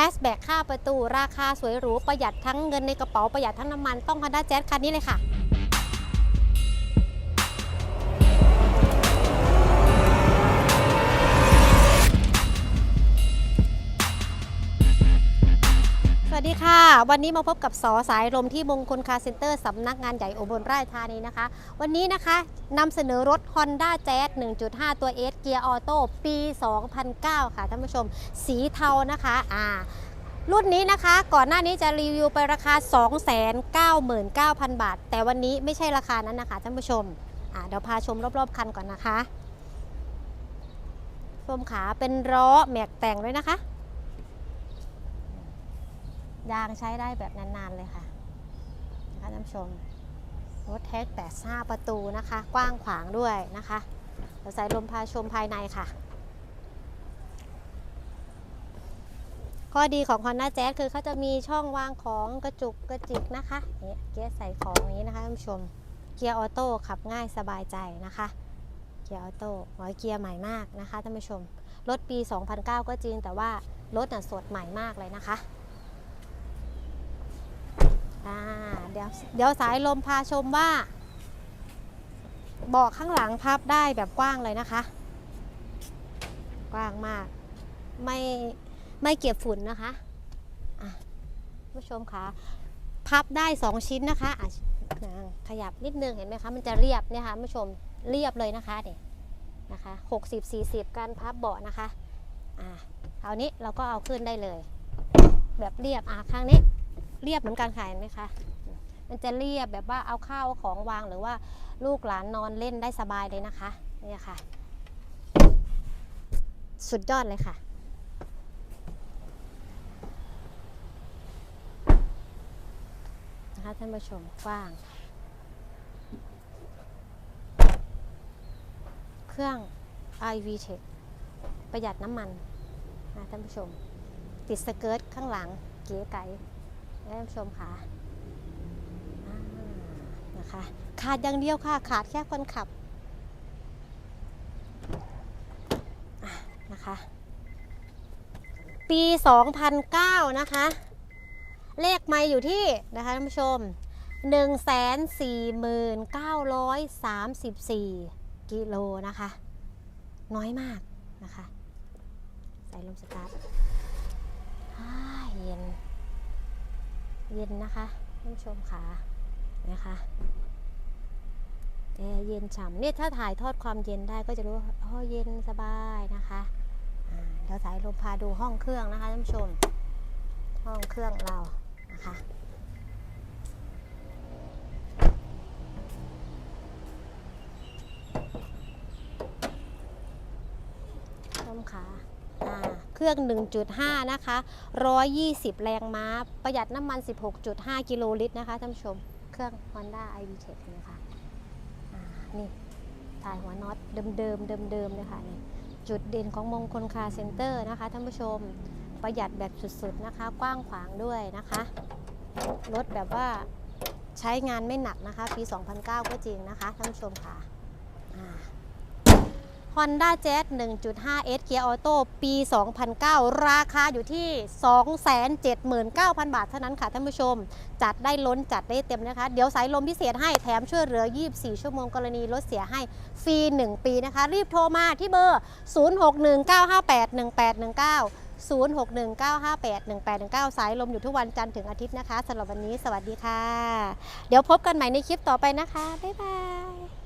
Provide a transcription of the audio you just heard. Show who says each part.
Speaker 1: แฮชแบ็กค่าประตู ราคาสวยหรูประหยัดทั้งเงินในกระเป๋าประหยัดทั้งน้ำมันต้อง Honda Jazz คันนี้เลยค่ะ วัสดีค่ะ วันนี้มาพบกับสอสายลมที่มงคลคาร์เซ็นเตอร์สำนักงานใหญ่อุบลราชธานีนะคะ วันนี้นะคะนำเสนอรถ Honda Jazz 1.5 ตัว S เกียร์ออโต้ปี 2009 ค่ะท่านผู้ชม สีเทานะคะอ่ารุ่นนี้นะคะก่อนหน้านี้จะรีวิวไปราคา 299,000 บาท แต่วันนี้ไม่ใช่ราคานั้นนะคะท่านผู้ชมอ่าเดี๋ยวพาชมรอบๆคันก่อนนะคะชมขาเป็นล้อแม็กแต่งด้วยนะคะ ยางใช้ได้แบบนานๆเลยค่ะนะคะท่านผู้ชมรถแท็กแต่ห้าประตูนะคะ กว้างขวางด้วยนะคะเดี๋ยวสายลมพาชมภายในค่ะ ข้อดีของ Honda Jazz คือเขาจะมีช่องวางของกระจุกกระจิกนะคะเนี่ยเกียร์ใส่ของนี้นะคะท่านผู้ชมเกียร์ออโต้ขับง่ายสบายใจนะคะเกียร์ออโต้ร้อยเกียร์ใหม่มากนะคะท่านผู้ชมรถปี 2009 ก็จริงแต่ว่ารถน่ะสดใหม่มากเลยนะคะ อ่าเดี๋ยวเดี๋ยวสายลมพาชมว่าเบาะข้างหลังพับได้แบบกว้างเลยนะคะ กว้างมาก ไม่ไม่เก็บฝุ่นนะคะผู้ชมคะพับได้ 2 ชิ้นนะคะะขยับนิดนึงเห็นไหมคะ มันจะเรียบเนี่ยค่ะผู้ชมเรียบเลยนะคะเนี่ยนะคะ60 40 การพับเบาะนะคะอ่าคราวนี้เราก็เอาขึ้นได้เลย แบบเรียบอะข้างนี้ เรียบเหมือนกันค่ะเห็นไหมคะ มันจะเรียบแบบว่าเอาข้าวของวางหรือว่าลูกหลานนอนเล่นได้สบายเลยนะคะนี่ค่ะ สุดยอดเลยค่ะนะคะท่านผู้ชมกว้าง เครื่อง iV Tech ประหยัดน้ำมันนะท่านผู้ชม ติดสเกิร์ตข้างหลังเก๋ไก๋ ท่านผู้ชมค่ะนะคะ ขาดอย่างเดียวค่ะ ขาดแค่คนขับนะคะ ปี 2009 นะคะ เลขไม่อยู่ที่นะคะท่านผู้ชม 14934 กิโลนะคะ น้อยมากนะคะ ใส่ลมสตาร์ท อ่าเย็น เย็นนะคะท่านผู้ชมค่ะนะคะแอร์เย็นฉ่ำเนี่ยถ้าถ่ายทอดความเย็นได้ก็จะรู้ว่าอ๋อเย็นสบายนะคะอ่าเดี๋ยวสายลมพาดูห้องเครื่องนะคะท่านผู้ชม ห้องเครื่องเรานะคะชมค่ะอ่า เครื่อง 1.5 นะคะ 120 แรงม้า ประหยัดน้ำมัน 16.5 กิโลลิตรนะคะท่านผู้ชม เครื่อง Honda iV Tech นะคะอ่านี่ถ่ายหัวน็อตเดิมๆเดิมๆเลยค่ะนี่จุดเด่นของมงคลคาร์เซ็นเตอร์นะคะท่านผู้ชมประหยัดแบบสุดๆนะคะ กว้างขวางด้วยนะคะรถแบบว่าใช้งานไม่หนักนะคะ ปี 2009 ก็จริงนะคะท่านผู้ชมค่ะ อ่า Honda Jazz 1.5 S Gear Auto ปี 2009 ราคาอยู่ที่ 279,000 บาทเท่านั้นค่ะท่านผู้ชม จัดได้ล้นจัดได้เต็มนะคะ เดี๋ยวสายลมพิเศษให้แถมช่วยเหลือ 24 ชั่วโมงกรณีรถเสียให้ฟรี 1 ปีนะคะ รีบโทรมาที่เบอร์ 0619581819 0619581819 สายลมอยู่ทุกวันจันทร์ถึงอาทิตย์นะคะสำหรับวันนี้สวัสดีค่ะ เดี๋ยวพบกันใหม่ในคลิปต่อไปนะคะ บ๊ายบาย